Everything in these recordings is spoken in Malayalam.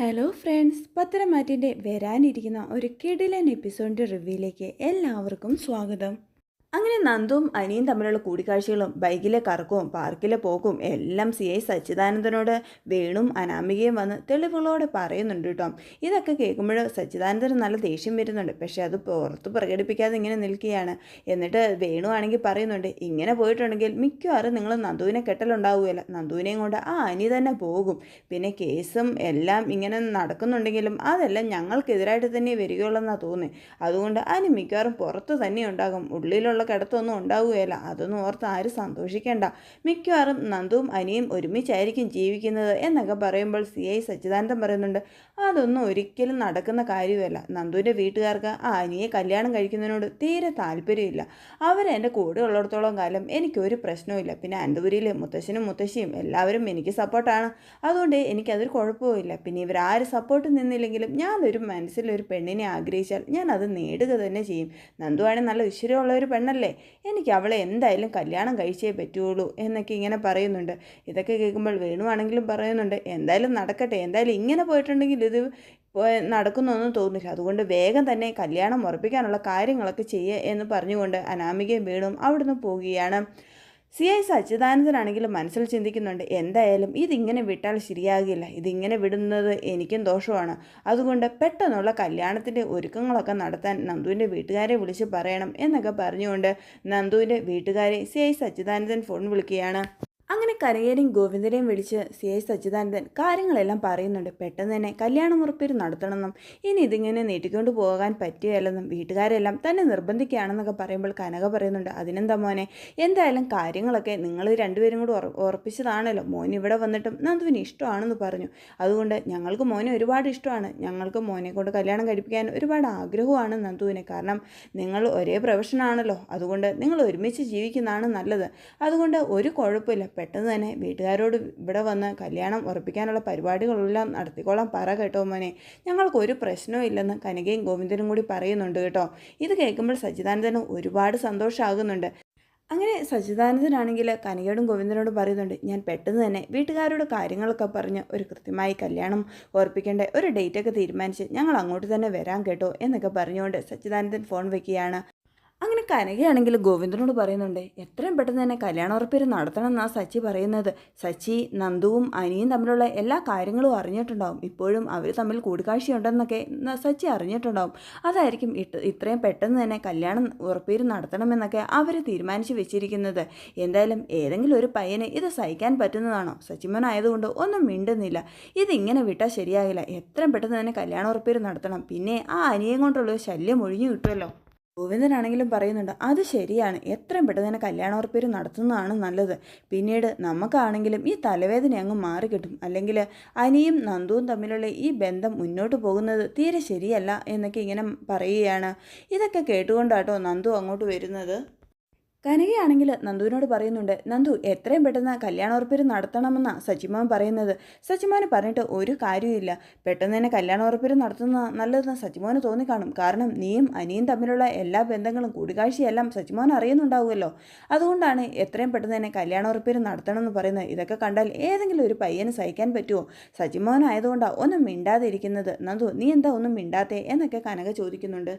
ഹലോ ഫ്രണ്ട്സ് പത്രമാറ്റിന്റെ വരാനിരിക്കുന്ന ഒരു കിടിലൻ എപ്പിസോഡിന്റെ റിവ്യൂയിലേക്ക് എല്ലാവർക്കും സ്വാഗതം. അങ്ങനെ നന്ദുവും അനിയും തമ്മിലുള്ള കൂടിക്കാഴ്ചകളും ബൈക്കിലെ കറക്കവും പാർക്കിലെ പോക്കും എല്ലാം സി ഐ സച്ചിദാനന്ദനോട് വേണും അനാമികയും വന്ന് തെളിവുകളോട് പറയുന്നുണ്ട് കേട്ടോ. ഇതൊക്കെ കേൾക്കുമ്പോൾ സച്ചിദാനന്ദന് നല്ല ദേഷ്യം വരുന്നുണ്ട്. പക്ഷേ അത് പുറത്ത് പ്രകടിപ്പിക്കാതെ ഇങ്ങനെ നിൽക്കുകയാണ്. എന്നിട്ട് വേണു ആണെങ്കിൽ പറയുന്നുണ്ട് ഇങ്ങനെ പോയിട്ടുണ്ടെങ്കിൽ മിക്കവാറും നിങ്ങൾ നന്ദുവിനെ കെട്ടലുണ്ടാവുകയില്ല. നന്ദുവിനെയും കൊണ്ട് ആ അനി തന്നെ പോകും. പിന്നെ കേസും എല്ലാം ഇങ്ങനെ നടക്കുന്നുണ്ടെങ്കിലും അതെല്ലാം ഞങ്ങൾക്കെതിരായിട്ട് തന്നെ വരികയുള്ളൂ എന്നാണ് തോന്നുന്നത് അതുകൊണ്ട് അനി മിക്കവാറും പുറത്ത് തന്നെ ഉണ്ടാകും. ഉള്ളിലുള്ള കിടത്തൊന്നും ഉണ്ടാവുകയില്ല. അതൊന്നും ഓർത്ത് ആരും സന്തോഷിക്കേണ്ട. മിക്കവാറും നന്ദുവും അനിയും ഒരുമിച്ചായിരിക്കും ജീവിക്കുന്നത് എന്നൊക്കെ പറയുമ്പോൾ സി ഐ സച്ചിദാനന്ദൻ പറയുന്നുണ്ട്. അതൊന്നും ഒരിക്കലും നടക്കുന്ന കാര്യമല്ല. നന്ദുവിന്റെ വീട്ടുകാർക്ക് ആ അനിയെ കല്യാണം കഴിക്കുന്നതിനോട് തീരെ താല്പര്യമില്ല. അവരെന്റെ കൂടെ ഉള്ളിടത്തോളം കാലം എനിക്കൊരു പ്രശ്നവുമില്ല. പിന്നെ അനന്തപുരിയിലെ മുത്തശ്ശനും മുത്തശ്ശിയും എല്ലാവരും എനിക്ക് സപ്പോർട്ടാണ്. അതുകൊണ്ട് എനിക്കതൊരു കുഴപ്പമില്ല പിന്നെ ഇവരാര് സപ്പോർട്ട് നിന്നില്ലെങ്കിലും ഞാനൊരു മനസ്സിലൊരു പെണ്ണിനെ ആഗ്രഹിച്ചാൽ ഞാൻ അത് നേടുക തന്നെ ചെയ്യും. നന്ദുവാണെങ്കിൽ നല്ല വിശ്വരമുള്ള ഒരു പെണ്ണല്ലേ എനിക്ക് അവളെ എന്തായാലും കല്യാണം കഴിച്ചേ പറ്റുള്ളൂ എന്നൊക്കെ ഇങ്ങനെ പറയുന്നുണ്ട്. ഇതൊക്കെ കേൾക്കുമ്പോൾ വേണുവാണെങ്കിലും പറയുന്നുണ്ട്. എന്തായാലും നടക്കട്ടെ. എന്തായാലും ഇങ്ങനെ പോയിട്ടുണ്ടെങ്കിൽ ഇത് നടക്കുന്നൊന്നും തോന്നില്ല. അതുകൊണ്ട് വേഗം തന്നെ കല്യാണം ഉറപ്പിക്കാനുള്ള കാര്യങ്ങളൊക്കെ ചെയ്യുക എന്ന് പറഞ്ഞുകൊണ്ട് അനാമികയും വീണും അവിടുന്ന് പോവുകയാണ്. സി ഐ സച്ചിദാനന്ദനാണെങ്കിലും മനസ്സിൽ ചിന്തിക്കുന്നുണ്ട് എന്തായാലും ഇതിങ്ങനെ വിട്ടാൽ ശരിയാകില്ല ഇതിങ്ങനെ വിടുന്നത് എനിക്കും ദോഷമാണ്. അതുകൊണ്ട് പെട്ടെന്നുള്ള കല്യാണത്തിന്റെ ഒരുക്കങ്ങളൊക്കെ നടത്താൻ നന്ദുവിന്റെ വീട്ടുകാരെ വിളിച്ച് പറയണം എന്നൊക്കെ പറഞ്ഞുകൊണ്ട് നന്ദുവിന്റെ വീട്ടുകാരെ സി ഐ സച്ചിദാനന്ദൻ ഫോൺ വിളിക്കുകയാണ്. അങ്ങനെ കരയേരെയും ഗോവിന്ദനെയും വിളിച്ച് സി ഐ സച്ചിദാനന്ദൻ കാര്യങ്ങളെല്ലാം പറയുന്നുണ്ട്. പെട്ടെന്ന് തന്നെ കല്യാണം നടത്തണമെന്നും ഇനി ഇതിങ്ങനെ നീട്ടിക്കൊണ്ട് പോകാൻ പറ്റുകയല്ലെന്നും വീട്ടുകാരെല്ലാം തന്നെ നിർബന്ധിക്കുകയാണെന്നൊക്കെ പറയുമ്പോൾ കനക പറയുന്നുണ്ട് അതിനെന്താ മോനെ എന്തായാലും കാര്യങ്ങളൊക്കെ നിങ്ങൾ രണ്ടുപേരും കൂടി ഉറ- ഉറപ്പിച്ചതാണല്ലോ. മോൻ ഇവിടെ വന്നിട്ടും നന്ദുവിന് ഇഷ്ടമാണെന്ന് പറഞ്ഞു. അതുകൊണ്ട് ഞങ്ങൾക്ക് മോനെ ഒരുപാട് ഇഷ്ടമാണ്. ഞങ്ങൾക്ക് മോനെ കൊണ്ട് കല്യാണം കഴിപ്പിക്കാൻ ഒരുപാട് ആഗ്രഹമാണ് നന്ദുവിനെ. കാരണം നിങ്ങൾ ഒരേ പ്രൊഫഷനാണല്ലോ. അതുകൊണ്ട് നിങ്ങൾ ഒരുമിച്ച് ജീവിക്കുന്നതാണ് നല്ലത്. അതുകൊണ്ട് ഒരു കുഴപ്പമില്ല. പെട്ടെന്ന് തന്നെ വീട്ടുകാരോട് ഇവിടെ വന്ന് കല്യാണം ഉറപ്പിക്കാനുള്ള പരിപാടികളെല്ലാം നടത്തിക്കോളാം. പറ കേട്ടോ മോനെ. ഞങ്ങൾക്ക് ഒരു പ്രശ്നവും ഇല്ലെന്ന് കനകയും ഗോവിന്ദനും കൂടി പറയുന്നുണ്ട് കേട്ടോ. ഇത് കേൾക്കുമ്പോൾ സച്ചിദാനന്ദന് ഒരുപാട് സന്തോഷമാകുന്നുണ്ട് അങ്ങനെ സച്ചിദാനന്ദനാണെങ്കിൽ കനികയോടും ഗോവിന്ദനോടും പറയുന്നുണ്ട് ഞാൻ പെട്ടെന്ന് തന്നെ വീട്ടുകാരോട് കാര്യങ്ങളൊക്കെ പറഞ്ഞ് ഒരു കൃത്യമായി കല്യാണം ഓർപ്പിക്കേണ്ട ഒരു ഡേറ്റൊക്കെ തീരുമാനിച്ച് ഞങ്ങൾ അങ്ങോട്ട് തന്നെ വരാൻ കേട്ടോ എന്നൊക്കെ പറഞ്ഞുകൊണ്ട് സച്ചിദാനന്ദൻ ഫോൺ വെക്കുകയാണ്. അങ്ങനെ കനകയാണെങ്കിൽ ഗോവിന്ദനോട് പറയുന്നുണ്ട് എത്രയും പെട്ടെന്ന് തന്നെ കല്യാണ ഉറപ്പേര് നടത്തണം എന്നാണ് സച്ചി പറയുന്നത്. സച്ചി നന്ദുവും അനിയും തമ്മിലുള്ള എല്ലാ കാര്യങ്ങളും അറിഞ്ഞിട്ടുണ്ടാവും. ഇപ്പോഴും അവർ തമ്മിൽ കൂടിക്കാഴ്ചയുണ്ടെന്നൊക്കെ സച്ചി അറിഞ്ഞിട്ടുണ്ടാവും. അതായിരിക്കും ഇത്രയും പെട്ടെന്ന് തന്നെ കല്യാണം ഉറപ്പേര് നടത്തണമെന്നൊക്കെ അവർ തീരുമാനിച്ചു വെച്ചിരിക്കുന്നത്. എന്തായാലും ഏതെങ്കിലും ഒരു പയ്യന് ഇത് സഹിക്കാൻ പറ്റുന്നതാണോ? സച്ചിമോൻ ആയതുകൊണ്ട് ഒന്നും മിണ്ടുന്നില്ല. ഇതിങ്ങനെ വിട്ടാൽ ശരിയാകില്ല. എത്രയും പെട്ടെന്ന് തന്നെ കല്യാണ ഉറപ്പേര് നടത്തണം. പിന്നെ ആ അനിയം കൊണ്ടുള്ള ശല്യം ഒഴിഞ്ഞു കിട്ടുമല്ലോ. ഗോവിന്ദനാണെങ്കിലും പറയുന്നുണ്ട് അത് ശരിയാണ്. എത്രയും പെട്ടെന്ന് തന്നെ കല്യാണോർപ്പേര് നടത്തുന്നതാണ് നല്ലത്. പിന്നീട് നമുക്കാണെങ്കിലും ഈ തലവേദന അങ്ങ് മാറിക്കിട്ടും. അല്ലെങ്കിൽ അനിയും നന്ദുവും തമ്മിലുള്ള ഈ ബന്ധം മുന്നോട്ട് പോകുന്നത് തീരെ ശരിയല്ല എന്നൊക്കെ ഇങ്ങനെ പറയുകയാണ്. ഇതൊക്കെ കേട്ടുകൊണ്ടാട്ടോ നന്ദു അങ്ങോട്ട് വരുന്നത്? കനകയാണെങ്കിൽ നന്ദുവിനോട് പറയുന്നുണ്ട് നന്ദു എത്രയും പെട്ടെന്ന് കല്യാണോറപ്പിൽ നടത്തണമെന്നാണ് സച്ചിമാൻ പറയുന്നത്. സജിമാൻ പറഞ്ഞിട്ട് ഒരു കാര്യമില്ല പെട്ടെന്ന് തന്നെ കല്യാണോറപ്പിൽ നടത്തുന്ന നല്ലതെന്ന് സച്ചിമോന് തോന്നിക്കാണും. കാരണം നീയും അനിയും തമ്മിലുള്ള എല്ലാ ബന്ധങ്ങളും കൂടിക്കാഴ്ചയെല്ലാം സച്ചിമോൻ അറിയുന്നുണ്ടാവുമല്ലോ. അതുകൊണ്ടാണ് എത്രയും പെട്ടെന്ന് തന്നെ കല്യാണോറപ്പിൽ നടത്തണമെന്ന് പറയുന്നത്. ഇതൊക്കെ കണ്ടാൽ ഏതെങ്കിലും ഒരു പയ്യന് സഹിക്കാൻ പറ്റുമോ? സച്ചിമോൻ ആയതുകൊണ്ടാണ് ഒന്നും മിണ്ടാതെ ഇരിക്കുന്നത് നന്ദു നീ എന്താ ഒന്നും മിണ്ടാത്തേ? എന്നൊക്കെ കനക ചോദിക്കുന്നുണ്ട്.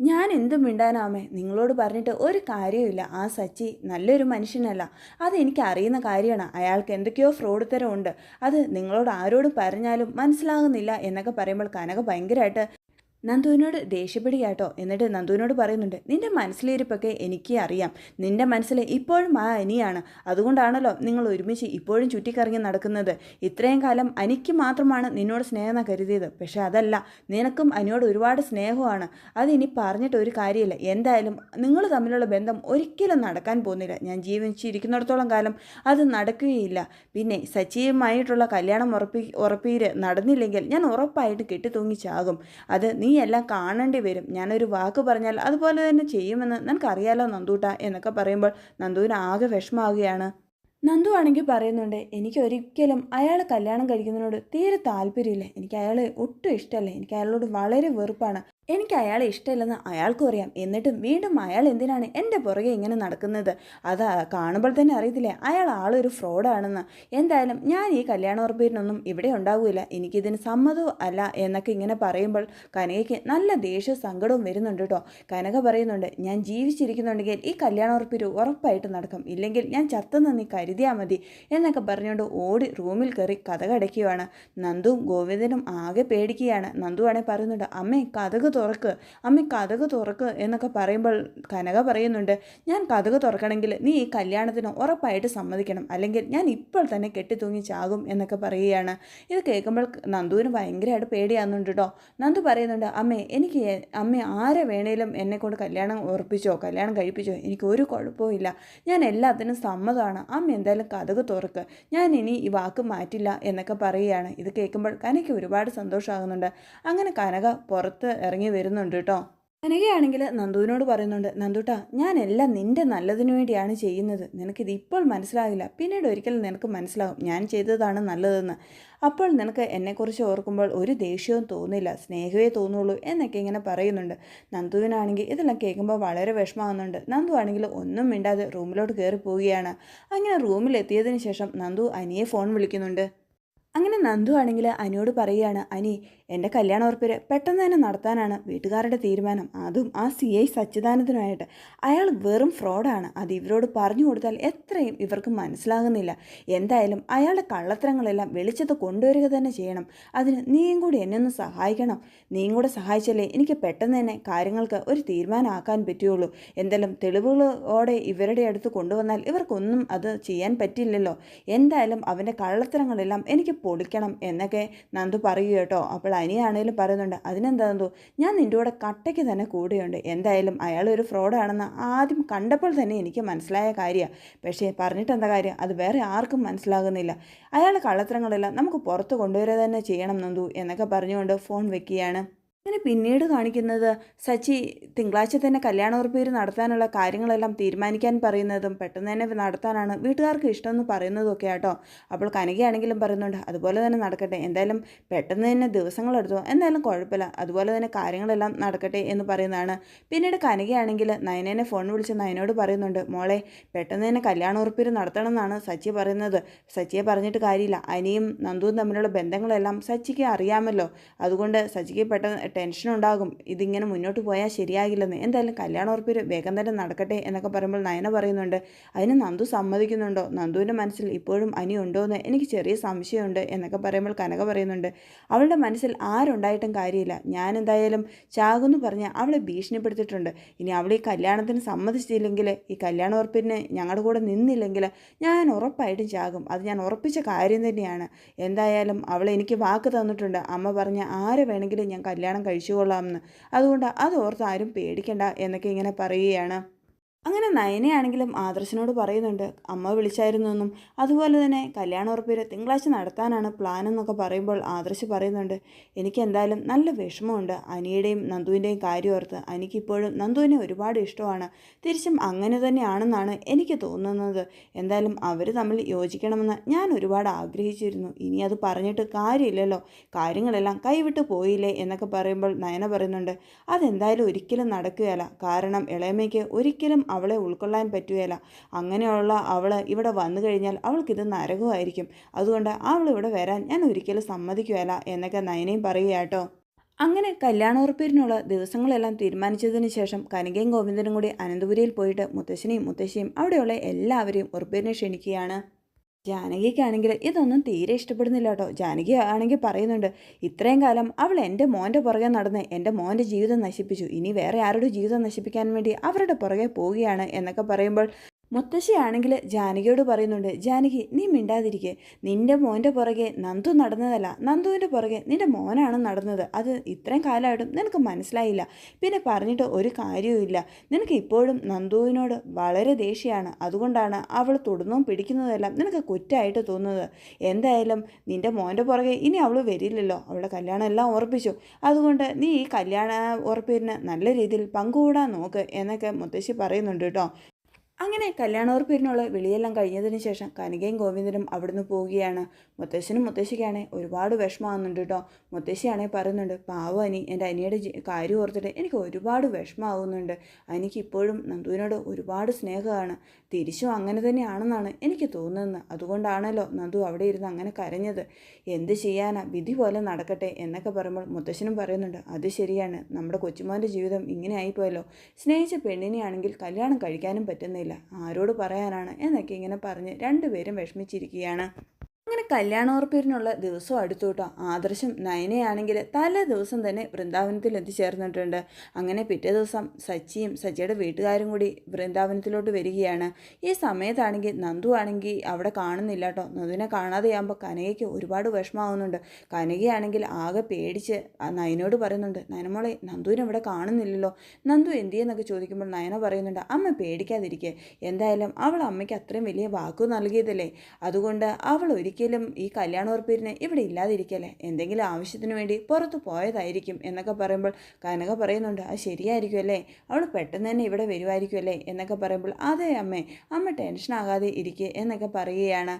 ഞാൻ എന്തും മിണ്ടാനാമേ. നിങ്ങളോട് പറഞ്ഞിട്ട് ഒരു കാര്യമില്ല ആ സച്ചി നല്ലൊരു മനുഷ്യനല്ല. അത് എനിക്ക് അറിയുന്ന കാര്യമാണ്. അയാൾക്ക് എന്തൊക്കെയോ ഫ്രോഡ് തരമുണ്ട് അത് നിങ്ങളോട് ആരോടും പറഞ്ഞാലും മനസ്സിലാകുന്നില്ല എന്നൊക്കെ പറയുമ്പോൾ കനക ഭയങ്കരമായിട്ട് നന്ദുവിനോട് ദേഷ്യപ്പെടുകയാട്ടോ. എന്നിട്ട് നന്ദുവിനോട് പറയുന്നുണ്ട് നിന്റെ മനസ്സിലിരിപ്പൊക്കെ എനിക്ക് അറിയാം. നിന്റെ മനസ്സിൽ ഇപ്പോഴും ആ അനിയാണ്. അതുകൊണ്ടാണല്ലോ നിങ്ങൾ ഒരുമിച്ച് ഇപ്പോഴും ചുറ്റിക്കറങ്ങി നടക്കുന്നത്. ഇത്രയും കാലം അനിക്ക് മാത്രമാണ് നിന്നോട് സ്നേഹം കരുതിയത്. പക്ഷേ അതല്ല നിനക്കും അനിയോട് ഒരുപാട് സ്നേഹമാണ് അതിനി പറഞ്ഞിട്ട് ഒരു കാര്യമില്ല. എന്തായാലും നിങ്ങൾ തമ്മിലുള്ള ബന്ധം ഒരിക്കലും നടക്കാൻ പോകുന്നില്ല. ഞാൻ ജീവിച്ചിരിക്കുന്നിടത്തോളം കാലം അത് നടക്കുകയില്ല. പിന്നെ സച്ചിയുമായിട്ടുള്ള കല്യാണം ഉറപ്പി ഉറപ്പീര് നടന്നില്ലെങ്കിൽ ഞാൻ ഉറപ്പായിട്ട് കെട്ടിത്തൂങ്ങി ചാകും അത് നീ എല്ലാം കാണേണ്ടി വരും. ഞാനൊരു വാക്ക് പറഞ്ഞാൽ അതുപോലെ തന്നെ ചെയ്യുമെന്ന് നിനക്കറിയാലോ നന്ദൂട്ട എന്നൊക്കെ പറയുമ്പോൾ നന്ദുവിന് ആകെ വിഷമാവുകയാണ് നന്ദു ആണെങ്കിൽ പറയുന്നുണ്ട് എനിക്ക് ഒരിക്കലും അയാൾ കല്യാണം കഴിക്കുന്നതിനോട് തീരെ താല്പര്യമില്ല. എനിക്ക് അയാളെ ഒട്ടും ഇഷ്ടമല്ല. എനിക്ക് അയാളോട് വളരെ വെറുപ്പാണ്. എനിക്ക് അയാളെ ഇഷ്ടമില്ലെന്ന് അയാൾക്കും അറിയാം. എന്നിട്ടും വീണ്ടും അയാൾ എന്തിനാണ് എന്റെ പുറകെ ഇങ്ങനെ നടക്കുന്നത്? അത് കാണുമ്പോൾ തന്നെ അറിയത്തില്ലേ? അയാൾ ആളൊരു ഫ്രോഡാണെന്ന്. എന്തായാലും ഞാൻ ഈ കല്യാണ ഉറപ്പിനൊന്നും ഇവിടെ ഉണ്ടാവില്ല എനിക്കിതിന് സമ്മതവും അല്ല എന്നൊക്കെ ഇങ്ങനെ പറയുമ്പോൾ കനകയ്ക്ക് നല്ല ദേഷ്യവും സങ്കടവും വരുന്നുണ്ട് കേട്ടോ. കനക പറയുന്നുണ്ട് ഞാൻ ജീവിച്ചിരിക്കുന്നുണ്ടെങ്കിൽ ഈ കല്യാണ ഉറപ്പിന് ഉറപ്പായിട്ട് നടക്കും. ഇല്ലെങ്കിൽ ഞാൻ ചത്തെന്ന് നീ കരുതിയാൽ മതി എന്നൊക്കെ പറഞ്ഞുകൊണ്ട് ഓടി റൂമിൽ കയറി കഥ കടയ്ക്കുകയാണ് നന്ദുവും ഗോവിന്ദനും ആകെ പേടിക്കുകയാണ്. നന്ദു ആണെങ്കിൽ പറയുന്നുണ്ട് അമ്മേ കഥക് തുറക്ക്. അമ്മ കഥക് തുറക്ക് എന്നൊക്കെ പറയുമ്പോൾ കനക പറയുന്നുണ്ട് ഞാൻ കഥക് തുറക്കണമെങ്കിൽ നീ ഈ കല്യാണത്തിന് ഉറപ്പായിട്ട് സമ്മതിക്കണം. അല്ലെങ്കിൽ ഞാൻ ഇപ്പോൾ തന്നെ കെട്ടിത്തൂങ്ങി ചാകും എന്നൊക്കെ പറയുകയാണ്. ഇത് കേൾക്കുമ്പോൾ നന്ദുവിന് ഭയങ്കരമായിട്ട് പേടിയാകുന്നുണ്ട് കേട്ടോ നന്ദു പറയുന്നുണ്ട് അമ്മേ എനിക്ക് അമ്മ ആരെ വേണേലും എന്നെ കൊണ്ട് കല്യാണം ഉറപ്പിച്ചോ കല്യാണം കഴിപ്പിച്ചോ? എനിക്ക് ഒരു കുഴപ്പവും ഇല്ല. ഞാൻ എല്ലാത്തിനും സമ്മതമാണ്. അമ്മ എന്തായാലും കഥക് തുറക്ക്. ഞാൻ ഇനി ഈ വാക്ക് മാറ്റില്ല എന്നൊക്കെ പറയുകയാണ്. ഇത് കേൾക്കുമ്പോൾ കനയ്ക്ക് ഒരുപാട് സന്തോഷമാകുന്നുണ്ട്. അങ്ങനെ കനക പുറത്ത് ഇറങ്ങി വരുന്നുണ്ട് കേട്ടോ. കനകയാണെങ്കിൽ നന്ദുവിനോട് പറയുന്നുണ്ട് നന്ദുട്ടാ ഞാൻ എല്ലാം നിന്റെ നല്ലതിനു വേണ്ടിയാണ് ചെയ്യുന്നത്. നിനക്കിത് ഇപ്പോൾ മനസ്സിലാകില്ല പിന്നീട് ഒരിക്കലും നിനക്ക് മനസ്സിലാകും ഞാൻ ചെയ്തതാണ് നല്ലതെന്ന്. അപ്പോൾ നിനക്ക് എന്നെക്കുറിച്ച് ഓർക്കുമ്പോൾ ഒരു ദേഷ്യവും തോന്നില്ല. സ്നേഹമേ തോന്നുള്ളൂ എന്നൊക്കെ ഇങ്ങനെ പറയുന്നുണ്ട്. നന്ദുവിനാണെങ്കിൽ ഇതെല്ലാം കേൾക്കുമ്പോൾ വളരെ വിഷമാകുന്നുണ്ട് നന്ദു ആണെങ്കിൽ ഒന്നും മിണ്ടാതെ റൂമിലോട്ട് കയറി പോവുകയാണ് അങ്ങനെ റൂമിലെത്തിയതിന് ശേഷം നന്ദു അനിയെ ഫോൺ വിളിക്കുന്നുണ്ട്. അങ്ങനെ നന്ദു ആണെങ്കിൽ അനിയോട് പറയുകയാണ് അനി എന്റെ കല്യാണ ഉറപ്പിൽ പെട്ടെന്ന് തന്നെ നടത്താനാണ് വീട്ടുകാരുടെ തീരുമാനം. അതും ആ സി ഐ സച്ചിദാനന്ദനുമായിട്ട്. അയാൾ വെറും ഫ്രോഡാണ്. അത് ഇവരോട് പറഞ്ഞു കൊടുത്താൽ എത്രയും ഇവർക്ക് മനസ്സിലാകുന്നില്ല. എന്തായാലും അയാളുടെ കള്ളത്തരങ്ങളെല്ലാം വെളിച്ചത്ത് കൊണ്ടുവരിക തന്നെ ചെയ്യണം. അതിന് നീയും കൂടി എന്നെ ഒന്ന് സഹായിക്കണം. നീയും കൂടെ സഹായിച്ചല്ലേ എനിക്ക് പെട്ടെന്ന് തന്നെ കാര്യങ്ങൾക്ക് ഒരു തീരുമാനമാക്കാൻ പറ്റുകയുള്ളൂ. എന്തെങ്കിലും തെളിവുകളോടെ ഇവരുടെ അടുത്ത് കൊണ്ടുവന്നാൽ ഇവർക്കൊന്നും അത് ചെയ്യാൻ പറ്റില്ലല്ലോ. എന്തായാലും അവന്റെ കള്ളത്തരങ്ങളെല്ലാം എനിക്ക് പൊളിക്കണം എന്നൊക്കെ നന്ദു പറയുക കേട്ടോ. അപ്പോൾ അനിയാണേലും പറയുന്നുണ്ട് അതിനെന്താ നന്ദു? ഞാൻ നിന്റെ കൂടെ കട്ടയ്ക്ക് തന്നെ കൂടെയുണ്ട്. എന്തായാലും അയാൾ ഒരു ഫ്രോഡാണെന്ന് ആദ്യം കണ്ടപ്പോൾ തന്നെ എനിക്ക് മനസ്സിലായ കാര്യമാണ് പക്ഷേ പറഞ്ഞിട്ട് എന്താ കാര്യം? അത് വേറെ ആർക്കും മനസ്സിലാകുന്നില്ല. അയാൾ കള്ളത്തരങ്ങളെല്ലാം നമുക്ക് പുറത്ത് കൊണ്ടുവരിക തന്നെ ചെയ്യണം നന്ദു എന്നൊക്കെ പറഞ്ഞുകൊണ്ട് ഫോൺ വെക്കുകയാണ്. അങ്ങനെ പിന്നീട് കാണിക്കുന്നത് സച്ചി തിങ്കളാഴ്ച തന്നെ കല്യാണ ഉറപ്പേര് നടത്താനുള്ള കാര്യങ്ങളെല്ലാം തീരുമാനിക്കാൻ പറയുന്നതും പെട്ടെന്ന് തന്നെ നടത്താനാണ് വീട്ടുകാർക്ക് ഇഷ്ടമെന്ന് പറയുന്നതും ഒക്കെ ആട്ടോ. അപ്പോൾ കനകയാണെങ്കിലും പറയുന്നുണ്ട് അതുപോലെ തന്നെ നടക്കട്ടെ എന്തായാലും പെട്ടെന്ന് തന്നെ ദിവസങ്ങളെടുത്തു എന്തായാലും കുഴപ്പമില്ല അതുപോലെ തന്നെ കാര്യങ്ങളെല്ലാം നടക്കട്ടെ എന്ന് പറയുന്നതാണ്. പിന്നീട് കനകയാണെങ്കിൽ നയനേനെ ഫോൺ വിളിച്ച് നയനോട് പറയുന്നുണ്ട് മോളെ പെട്ടെന്ന് തന്നെ കല്യാണ ഉറപ്പേര് നടത്തണം എന്നാണ് സച്ചി പറയുന്നത്. സച്ചിയെ പറഞ്ഞിട്ട് കാര്യമില്ല. അനിയും നന്ദുവും തമ്മിലുള്ള ബന്ധങ്ങളെല്ലാം സച്ചിക്ക് അറിയാമല്ലോ. അതുകൊണ്ട് സച്ചിക്ക് പെട്ടെന്ന് ടെൻഷൻ ഉണ്ടാകും. ഇതിങ്ങനെ മുന്നോട്ട് പോയാൽ ശരിയാകില്ലെന്ന്. എന്തായാലും കല്യാണ ഉറപ്പിൽ വേഗം തന്നെ നടക്കട്ടെ എന്നൊക്കെ പറയുമ്പോൾ നയന പറയുന്നുണ്ട്. അതിന് നന്ദു സമ്മതിക്കുന്നുണ്ടോ? നന്ദുവിന്റെ മനസ്സിൽ ഇപ്പോഴും അനി ഉണ്ടോ എന്ന് എനിക്ക് ചെറിയ സംശയമുണ്ട് എന്നൊക്കെ പറയുമ്പോൾ കനക പറയുന്നുണ്ട്. അവളുടെ മനസ്സിൽ ആരുണ്ടായിട്ടും കാര്യമില്ല. ഞാൻ എന്തായാലും ചാകുന്നു പറഞ്ഞ് അവളെ ഭീഷണിപ്പെടുത്തിയിട്ടുണ്ട്. ഇനി അവൾ ഈ കല്യാണത്തിന് സമ്മതിച്ചില്ലെങ്കിൽ ഈ കല്യാണ ഉറപ്പിന് ഞങ്ങളുടെ കൂടെ നിന്നില്ലെങ്കിൽ ഞാൻ ഉറപ്പായിട്ടും ചാകും. അത് ഞാൻ ഉറപ്പിച്ച കാര്യം തന്നെയാണ്. എന്തായാലും അവൾ എനിക്ക് വാക്ക് തന്നിട്ടുണ്ട്. അമ്മ പറഞ്ഞ ആരെ വേണമെങ്കിലും ഞാൻ കല്യാണം കഴിച്ചുകൊള്ളാമെന്ന്. അതുകൊണ്ട് അതോർത്ത് ആരും പേടിക്കണ്ട എന്നൊക്കെ ഇങ്ങനെ പറയുകയാണ്. അങ്ങനെ നയനയാണെങ്കിലും ആദർശനോട് പറയുന്നുണ്ട് അമ്മ വിളിച്ചായിരുന്നെന്നും അതുപോലെ തന്നെ കല്യാണ ഉറപ്പിൽ തിങ്കളാഴ്ച നടത്താനാണ് പ്ലാൻ എന്നൊക്കെ പറയുമ്പോൾ ആദർശ് പറയുന്നുണ്ട് എനിക്ക് എന്തായാലും നല്ല വിഷമമുണ്ട്. അനിയുടെയും നന്ദുവിന്റെയും കാര്യം ഓർത്ത് എനിക്കിപ്പോഴും നന്ദുവിനെ ഒരുപാട് ഇഷ്ടമാണ്. തിരിച്ചും അങ്ങനെ തന്നെയാണെന്നാണ് എനിക്ക് തോന്നുന്നത്. എന്തായാലും അവർ തമ്മിൽ യോജിക്കണമെന്ന് ഞാൻ ഒരുപാട് ആഗ്രഹിച്ചിരുന്നു. ഇനി അത് പറഞ്ഞിട്ട് കാര്യമില്ലല്ലോ. കാര്യങ്ങളെല്ലാം കൈവിട്ട് പോയില്ലേ? എന്നൊക്കെ പറയുമ്പോൾ നയന പറയുന്നുണ്ട് അതെന്തായാലും ഒരിക്കലും നടക്കുകയല്ല. കാരണം ഇളയമ്മയ്ക്ക് ഒരിക്കലും അവളെ ഉൾക്കൊള്ളാൻ പറ്റുകയില്ല. അങ്ങനെയുള്ള അവൾ ഇവിടെ വന്നു കഴിഞ്ഞാൽ അവൾക്കിത് നരകമായിരിക്കും. അതുകൊണ്ട് അവൾ ഇവിടെ വരാൻ ഞാൻ ഒരിക്കലും സമ്മതിക്കുകയില്ല എന്നൊക്കെ നയനയും പറയുക കേട്ടോ അങ്ങനെ കല്യാണോർപ്പിനുള്ള ദിവസങ്ങളെല്ലാം തീരുമാനിച്ചതിന് ശേഷം കനികയും ഗോവിന്ദനും കൂടി അനന്തപുരിയിൽ പോയിട്ട് മുത്തശ്ശനെയും മുത്തശ്ശിയും അവിടെയുള്ള എല്ലാവരെയും ഉറപ്പിനെ ക്ഷണിക്കുകയാണ്. ജാനകിക്കാണെങ്കിൽ ഇതൊന്നും തീരെ ഇഷ്ടപ്പെടുന്നില്ല കേട്ടോ ജാനകി ആണെങ്കിൽ പറയുന്നുണ്ട് ഇത്രയും കാലം അവൾ എന്റെ മോന്റെ പുറകെ നടന്ന് എന്റെ മോന്റെ ജീവിതം നശിപ്പിച്ചു. ഇനി വേറെ ആരുടെ ജീവിതം നശിപ്പിക്കാൻ വേണ്ടി അവരുടെ പുറകെ പോവുകയാണ് എന്നൊക്കെ പറയുമ്പോൾ മുത്തശ്ശിയാണെങ്കിൽ ജാനകിയോട് പറയുന്നുണ്ട് ജാനകി നീ മിണ്ടാതിരിക്കെ. നിന്റെ മോന്റെ പുറകെ നന്ദു നടന്നതല്ല. നന്ദുവിന്റെ പുറകെ നിന്റെ മോനാണ് നടന്നത്. അത് ഇത്രയും കാലമായിട്ടും നിനക്ക് മനസ്സിലായില്ല. പിന്നെ പറഞ്ഞിട്ട് ഒരു കാര്യവുമില്ല നിനക്ക് ഇപ്പോഴും നന്ദുവിനോട് വളരെ ദേഷ്യമാണ്. അതുകൊണ്ടാണ് അവൾ തുടർന്നും പിടിക്കുന്നതെല്ലാം നിനക്ക് കുറ്റായിട്ട് തോന്നുന്നത്. എന്തായാലും നിന്റെ മോന്റെ പുറകെ ഇനി അവൾ വരില്ലല്ലോ. അവളുടെ കല്യാണം എല്ലാം ഉറപ്പിച്ചു. അതുകൊണ്ട് നീ ഈ കല്യാണ ഉറപ്പിന് നല്ല രീതിയിൽ പങ്കുകൂടാൻ നോക്ക് എന്നൊക്കെ മുത്തശ്ശി പറയുന്നുണ്ട് കേട്ടോ. അങ്ങനെ കല്യാണോർപ്പിനുള്ള വിളിയെല്ലാം കഴിഞ്ഞതിന് ശേഷം കനികയും ഗോവിന്ദനും അവിടുന്ന് പോവുകയാണ്. മുത്തശ്ശനും മുത്തശ്ശിക്കാണെ ഒരുപാട് വിഷമാവുന്നുണ്ട് കേട്ടോ മുത്തശ്ശിയാണെ പറയുന്നുണ്ട് പാവം അനി എന്റെ അനിയുടെ കാര്യം ഓർത്തിട്ട് എനിക്ക് ഒരുപാട് വിഷമാവുന്നുണ്ട് അനിക്ക് ഇപ്പോഴും നന്ദുവിനോട് ഒരുപാട് സ്നേഹമാണ്. തിരിച്ചും അങ്ങനെ തന്നെയാണെന്നാണ് എനിക്ക് തോന്നുന്നത്. അതുകൊണ്ടാണല്ലോ നന്ദു അവിടെ ഇരുന്ന് അങ്ങനെ കരഞ്ഞത്. എന്ത് ചെയ്യാനാ? വിധി പോലെ നടക്കട്ടെ എന്നൊക്കെ പറയുമ്പോൾ മുത്തശ്ശനും പറയുന്നുണ്ട് അത് ശരിയാണ്. നമ്മുടെ കൊച്ചുമോന്റെ ജീവിതം ഇങ്ങനെ ആയിപ്പോയല്ലോ. സ്നേഹിച്ച പെണ്ണിനെയാണെങ്കിൽ കല്യാണം കഴിക്കാനും പറ്റുന്നില്ല. ആരോട് പറയാനാണ്? എന്നൊക്കെ ഇങ്ങനെ പറഞ്ഞ് രണ്ടുപേരും വിഷമിച്ചിരിക്കുകയാണ്. അങ്ങനെ കല്യാണോർപ്പിനുള്ള ദിവസം അടുത്തു കേട്ടോ ആദർശം നയനയാണെങ്കിൽ തലേ ദിവസം തന്നെ വൃന്ദാവനത്തിൽ എത്തിച്ചേർന്നിട്ടുണ്ട് അങ്ങനെ പിറ്റേ ദിവസം സച്ചിയും സച്ചിയുടെ വീട്ടുകാരും കൂടി വൃന്ദാവനത്തിലോട്ട് വരികയാണ്. ഈ സമയത്താണെങ്കിൽ നന്ദു ആണെങ്കിൽ അവിടെ കാണുന്നില്ല കേട്ടോ നന്ദുവിനെ കാണാതെയാകുമ്പോൾ കനകയ്ക്ക് ഒരുപാട് വിഷമാവുന്നുണ്ട് കനകയാണെങ്കിൽ ആകെ പേടിച്ച് നയനോട് പറയുന്നുണ്ട് നയനമോളെ നന്ദുവിനെ ഇവിടെ കാണുന്നില്ലല്ലോ. നന്ദു എന്തു ചെയ്യുന്നൊക്കെ ചോദിക്കുമ്പോൾ നയന പറയുന്നുണ്ട് അമ്മ പേടിക്കാതിരിക്കേ. എന്തായാലും അവൾ അമ്മയ്ക്ക് അത്രയും വലിയ വാക്കു നൽകിയതല്ലേ? അതുകൊണ്ട് അവൾ ഒരിക്കലും ഈ കല്യാണോർപ്പിരിന് ഇവിടെ ഇല്ലാതിരിക്കല്ലേ? എന്തെങ്കിലും ആവശ്യത്തിന് വേണ്ടി പുറത്ത് പോയതായിരിക്കും എന്നൊക്കെ പറയുമ്പോൾ കനക പറയുന്നുണ്ട് അത് ശരിയായിരിക്കും അല്ലേ അവൾ പെട്ടെന്ന് തന്നെ ഇവിടെ വരുമായിരിക്കും അല്ലേ എന്നൊക്കെ പറയുമ്പോൾ അതെ അമ്മേ അമ്മ ടെൻഷനാകാതെ ഇരിക്കുക എന്നൊക്കെ പറയുകയാണ്.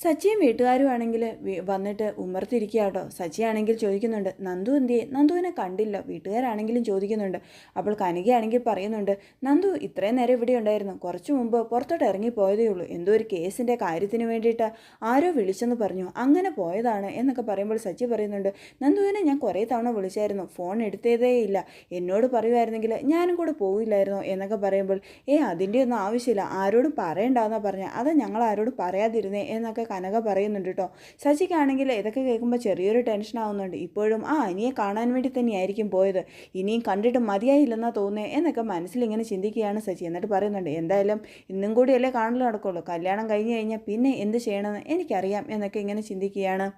സച്ചിയും വീട്ടുകാരും ആണെങ്കിൽ വന്നിട്ട് ഉമ്മർത്തിരിക്കുക കേട്ടോ. സച്ചി ആണെങ്കിൽ ചോദിക്കുന്നുണ്ട് നന്ദു എന്തിയെ? നന്ദുവിനെ കണ്ടില്ല. വീട്ടുകാരാണെങ്കിലും ചോദിക്കുന്നുണ്ട്. അപ്പോൾ കനികയാണെങ്കിൽ പറയുന്നുണ്ട് നന്ദു ഇത്രയും നേരം ഇവിടെ ഉണ്ടായിരുന്നു. കുറച്ച് മുമ്പ് പുറത്തോട്ട് ഇറങ്ങി പോയതേ ഉള്ളൂ. എന്തോ ഒരു കേസിന്റെ കാര്യത്തിന് വേണ്ടിയിട്ട് ആരോ വിളിച്ചെന്ന് പറഞ്ഞു. അങ്ങനെ പോയതാണ് എന്നൊക്കെ പറയുമ്പോൾ സച്ചി പറയുന്നുണ്ട് നന്ദുവിനെ ഞാൻ കുറേ തവണ വിളിച്ചായിരുന്നു. ഫോൺ എടുത്തതേ ഇല്ല. എന്നോട് പറയുമായിരുന്നെങ്കിൽ ഞാനും കൂടെ പോവില്ലായിരുന്നോ? എന്നൊക്കെ പറയുമ്പോൾ ഏ അതിന്റെ ഒന്നും ആവശ്യമില്ല. ആരോടും പറയണ്ടെന്നാണ് പറഞ്ഞത് അത് ഞങ്ങൾ ആരോടും പറയാതിരുന്നേ എന്നൊക്കെ കനക പറയുന്നുണ്ട് കേട്ടോ സജിക്കാണെങ്കിൽ ഇതൊക്കെ കേൾക്കുമ്പോൾ ചെറിയൊരു ടെൻഷൻ ആവുന്നുണ്ട്. ഇപ്പോഴും ആ അനിയെ കാണാൻ വേണ്ടി തന്നെയായിരിക്കും പോയത്. ഇനിയും കണ്ടിട്ട് മതിയായില്ലെന്നാ തോന്നേ എന്നൊക്കെ മനസ്സിലിങ്ങനെ ചിന്തിക്കുകയാണ് സജി. എന്നിട്ട് പറയുന്നുണ്ട് എന്തായാലും ഇന്നും കൂടിയല്ലേ കാണൽ നടക്കുള്ളൂ. കല്യാണം കഴിഞ്ഞ് കഴിഞ്ഞാൽ പിന്നെ എന്ത് ചെയ്യണമെന്ന് എനിക്കറിയാം എന്നൊക്കെ ഇങ്ങനെ ചിന്തിക്കുകയാണ്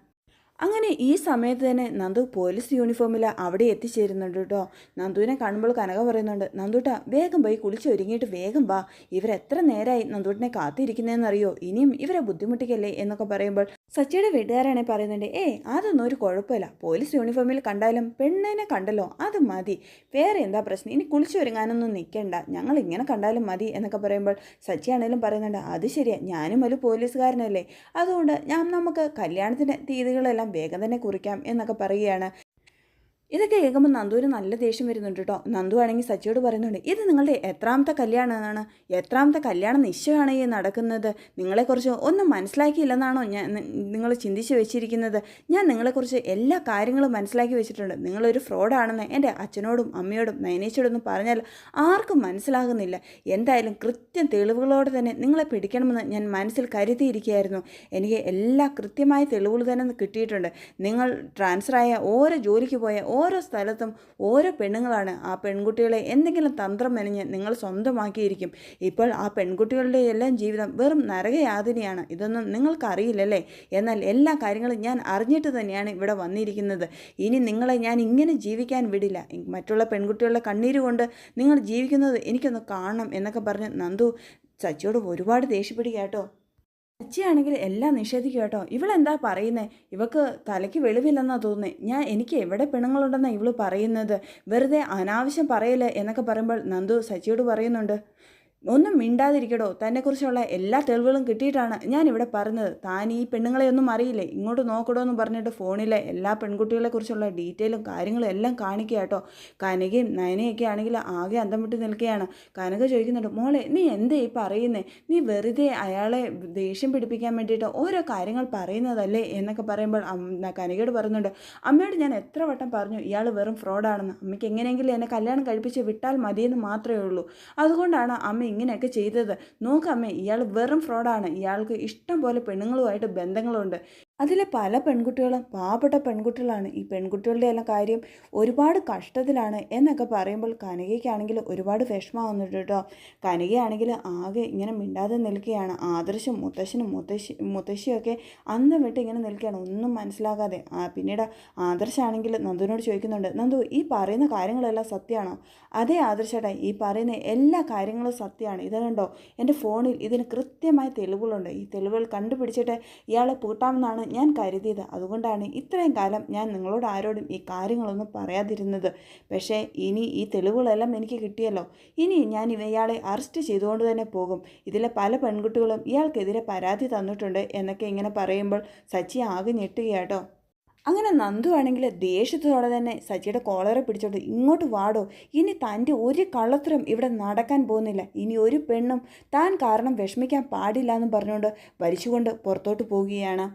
അങ്ങനെ ഈ സമയത്ത് തന്നെ നന്ദു പോലീസ് യൂണിഫോമിൽ അവിടെ എത്തിച്ചേരുന്നുണ്ട് കേട്ടോ. നന്ദുവിനെ കാണുമ്പോൾ കനക പറയുന്നുണ്ട് നന്ദുട്ട വേഗം പോയി കുളിച്ച് ഒരുങ്ങിയിട്ട് വേഗം വാ. ഇവരെത്ര നേരമായി നന്ദുട്ടിനെ കാത്തിരിക്കുന്നതെന്നറിയോ ഇനിയും ഇവരെ ബുദ്ധിമുട്ടിക്കല്ലേ? എന്നൊക്കെ പറയുമ്പോൾ സച്ചിയുടെ വീട്ടുകാരാണെ പറയുന്നുണ്ട് ഏ അതൊന്നും ഒരു കുഴപ്പമില്ല. പോലീസ് യൂണിഫോമിൽ കണ്ടാലും പെണ്ണിനെ കണ്ടല്ലോ അത് മതി. വേറെ എന്താ പ്രശ്നം? ഇനി കുളിച്ചൊരുങ്ങാനൊന്നും നിൽക്കണ്ട ഞങ്ങൾ ഇങ്ങനെ കണ്ടാലും മതി എന്നൊക്കെ പറയുമ്പോൾ സച്ചിയാണേലും പറയുന്നുണ്ട് അത് ശരിയാ. ഞാനും ഒരു പോലീസുകാരനല്ലേ. അതുകൊണ്ട് ഞാൻ നമുക്ക് കല്യാണത്തിന്റെ തീയതികളെല്ലാം വേഗം തന്നെ കുറിക്കാം എന്നൊക്കെ പറയുകയാണ്. ഇതൊക്കെ കേൾക്കുമ്പോൾ നന്ദുവിന് നല്ല ദേഷ്യം വരുന്നുണ്ട് കേട്ടോ. നന്ദു ആണെങ്കിൽ സച്ചിയോട് പറയുന്നുണ്ട് ഇത് നിങ്ങളുടെ എത്രാമത്തെ കല്യാണമാണ് എത്രാമത്തെ കല്യാണ നിശ്ചയമാണ് ഈ നടക്കുന്നത് നിങ്ങളെക്കുറിച്ച് ഒന്നും മനസ്സിലാക്കിയില്ലെന്നാണോ ഞാൻ നിങ്ങൾ ചിന്തിച്ച് വെച്ചിരിക്കുന്നത്? ഞാൻ നിങ്ങളെക്കുറിച്ച് എല്ലാ കാര്യങ്ങളും മനസ്സിലാക്കി വെച്ചിട്ടുണ്ട്. നിങ്ങളൊരു ഫ്രോഡാണെന്ന് എന്റെ അച്ഛനോടും അമ്മയോടും മാനേജറോടൊന്നും പറഞ്ഞാൽ ആർക്കും മനസ്സിലാകുന്നില്ല. എന്തായാലും കൃത്യം തെളിവുകളോടെ തന്നെ നിങ്ങളെ പിടിക്കണമെന്ന് ഞാൻ മനസ്സിൽ കരുതിയിരിക്കുകയായിരുന്നു. എനിക്ക് എല്ലാ കൃത്യമായ തെളിവുകൾ തന്നെ കിട്ടിയിട്ടുണ്ട്. നിങ്ങൾ ട്രാൻസ്ഫർ ആയ ഓരോ ജോലിക്ക് പോയ ഓരോ സ്ഥലത്തും ഓരോ പെണ്ണുങ്ങളാണ് ആ പെൺകുട്ടികളെ എന്തെങ്കിലും തന്ത്രം മെനഞ്ഞ് നിങ്ങൾ സ്വന്തമാക്കിയിരിക്കും. ഇപ്പോൾ ആ പെൺകുട്ടികളുടെ എല്ലാം ജീവിതം വെറും നരകയാതിനിയാണ് ഇതൊന്നും നിങ്ങൾക്കറിയില്ലല്ലേ? എന്നാൽ എല്ലാ കാര്യങ്ങളും ഞാൻ അറിഞ്ഞിട്ട് തന്നെയാണ് ഇവിടെ വന്നിരിക്കുന്നത്. ഇനി നിങ്ങളെ ഞാൻ ഇങ്ങനെ ജീവിക്കാൻ വിടില്ല. മറ്റുള്ള പെൺകുട്ടികളുടെ കണ്ണീര് കൊണ്ട് നിങ്ങൾ ജീവിക്കുന്നത് എനിക്കൊന്ന് കാണണം എന്നൊക്കെ പറഞ്ഞ് നന്ദു സച്ചിയോട് ഒരുപാട് ദേഷ്യപ്പെടുക കേട്ടോ അച്ചിയാണെങ്കിൽ എല്ലാം നിഷേധിക്കും കേട്ടോ. ഇവളെന്താ പറയുന്നത് ഇവക്ക് തലയ്ക്ക് വെളിവില്ലെന്നാ തോന്നുന്നത് ഞാൻ എനിക്ക് എവിടെ പെണ്ണുങ്ങളുണ്ടെന്നാണ് ഇവൾ പറയുന്നത്? വെറുതെ അനാവശ്യം പറയല്ലേ എന്നൊക്കെ പറയുമ്പോൾ നന്ദു സച്ചിയോട് പറയുന്നുണ്ട്. ഒന്നും മിണ്ടാതിരിക്കടോ. തന്നെക്കുറിച്ചുള്ള എല്ലാ തെളിവുകളും കിട്ടിയിട്ടാണ് ഞാൻ ഇവിടെ പറഞ്ഞത്. താൻ ഈ പെണ്ണുങ്ങളെ ഒന്നും അറിയില്ലേ? ഇങ്ങോട്ട് നോക്കടോ എന്ന് പറഞ്ഞിട്ട് ഫോണിലെ എല്ലാ പെൺകുട്ടികളെ കുറിച്ചുള്ള ഡീറ്റെയിലും കാര്യങ്ങളും എല്ലാം കാണിക്കുക കേട്ടോ. കനകയും നയനയൊക്കെ ആണെങ്കിൽ ആകെ അന്തം വിട്ട് നിൽക്കുകയാണ്. കനക ചോദിക്കുന്നുണ്ട് മോളെ നീ എന്തേ ഈ പറയുന്നേ? നീ വെറുതെ അയാളെ ദേഷ്യം പിടിപ്പിക്കാൻ വേണ്ടിയിട്ട് ഓരോ കാര്യങ്ങൾ പറയുന്നതല്ലേ? എന്നൊക്കെ പറയുമ്പോൾ കനകയോട് പറയുന്നുണ്ട് അമ്മയോട് ഞാൻ എത്ര വട്ടം പറഞ്ഞു ഇയാൾ വെറും ഫ്രോഡാണെന്ന്. അമ്മയ്ക്ക് എങ്ങനെയെങ്കിലും എന്നെ കല്യാണം കഴിപ്പിച്ച് വിട്ടാൽ മതിയെന്ന് മാത്രമേ ഉള്ളൂ. അതുകൊണ്ടാണ് അമ്മ ഇങ്ങനെയൊക്കെ ചെയ്തത്. നോക്കമ്മേ ഇയാൾ വെറും ഫ്രോഡാണ് ഇയാൾക്ക് ഇഷ്ടം പോലെ പെണ്ണുങ്ങളുമായിട്ട് ബന്ധങ്ങളുണ്ട്. അതിലെ പല പെൺകുട്ടികളും പാവപ്പെട്ട പെൺകുട്ടികളാണ്. ഈ പെൺകുട്ടികളുടെ എല്ലാം കാര്യം ഒരുപാട് കഷ്ടത്തിലാണ് എന്നൊക്കെ പറയുമ്പോൾ കനകയ്ക്കാണെങ്കിൽ ഒരുപാട് വിഷമാവുന്നുണ്ട് കേട്ടോ. കനകയാണെങ്കിൽ ആകെ ഇങ്ങനെ മിണ്ടാതെ നിൽക്കുകയാണ്. ആദർശം മുത്തശ്ശനും മുത്തശ്ശി മുത്തശ്ശിയൊക്കെ അന്ന് വിട്ട് ഇങ്ങനെ നിൽക്കുകയാണ്. ഒന്നും മനസ്സിലാകാതെ. പിന്നീട് ആദർശാണെങ്കിൽ നന്ദുവിനോട് ചോദിക്കുന്നുണ്ട് നന്ദു ഈ പറയുന്ന കാര്യങ്ങളെല്ലാം സത്യമാണോ? അതേ ആദർശേട്ടാ ഈ പറയുന്ന എല്ലാ കാര്യങ്ങളും സത്യമാണ്. ഇത് കണ്ടോ? എന്റെ ഫോണിൽ ഇതിന് കൃത്യമായ തെളിവുകളുണ്ട്. ഈ തെളിവുകൾ കണ്ടുപിടിച്ചിട്ട് ഇയാളെ പൂട്ടാമെന്നാണ് ഞാൻ കരുതിയത്. അതുകൊണ്ടാണ് ഇത്രയും കാലം ഞാൻ നിങ്ങളോട് ആരോടും ഈ കാര്യങ്ങളൊന്നും പറയാതിരുന്നത്. പക്ഷേ ഇനി ഈ തെളിവുകളെല്ലാം എനിക്ക് കിട്ടിയല്ലോ. ഇനി ഞാൻ ഇയാളെ അറസ്റ്റ് ചെയ്തുകൊണ്ട് തന്നെ പോകും. ഇതിലെ പല പെൺകുട്ടികളും ഇയാൾക്കെതിരെ പരാതി തന്നിട്ടുണ്ട് എന്നൊക്കെ ഇങ്ങനെ പറയുമ്പോൾ സച്ചി ആകെ ഞെട്ടുകയാട്ടോ അങ്ങനെ നന്ദു ആണെങ്കിൽ ദേഷ്യത്തോടെ തന്നെ സച്ചിയുടെ കോളറെ പിടിച്ചോണ്ട് ഇങ്ങോട്ട് വാടോ. ഇനി തന്റെ ഒരു കള്ളത്തരം ഇവിടെ നടക്കാൻ പോകുന്നില്ല. ഇനി ഒരു പെണ്ണും താൻ കാരണം വിഷമിക്കാൻ പാടില്ല എന്ന് പറഞ്ഞുകൊണ്ട് വലിച്ചുകൊണ്ട് പുറത്തോട്ട് പോവുകയാണ്.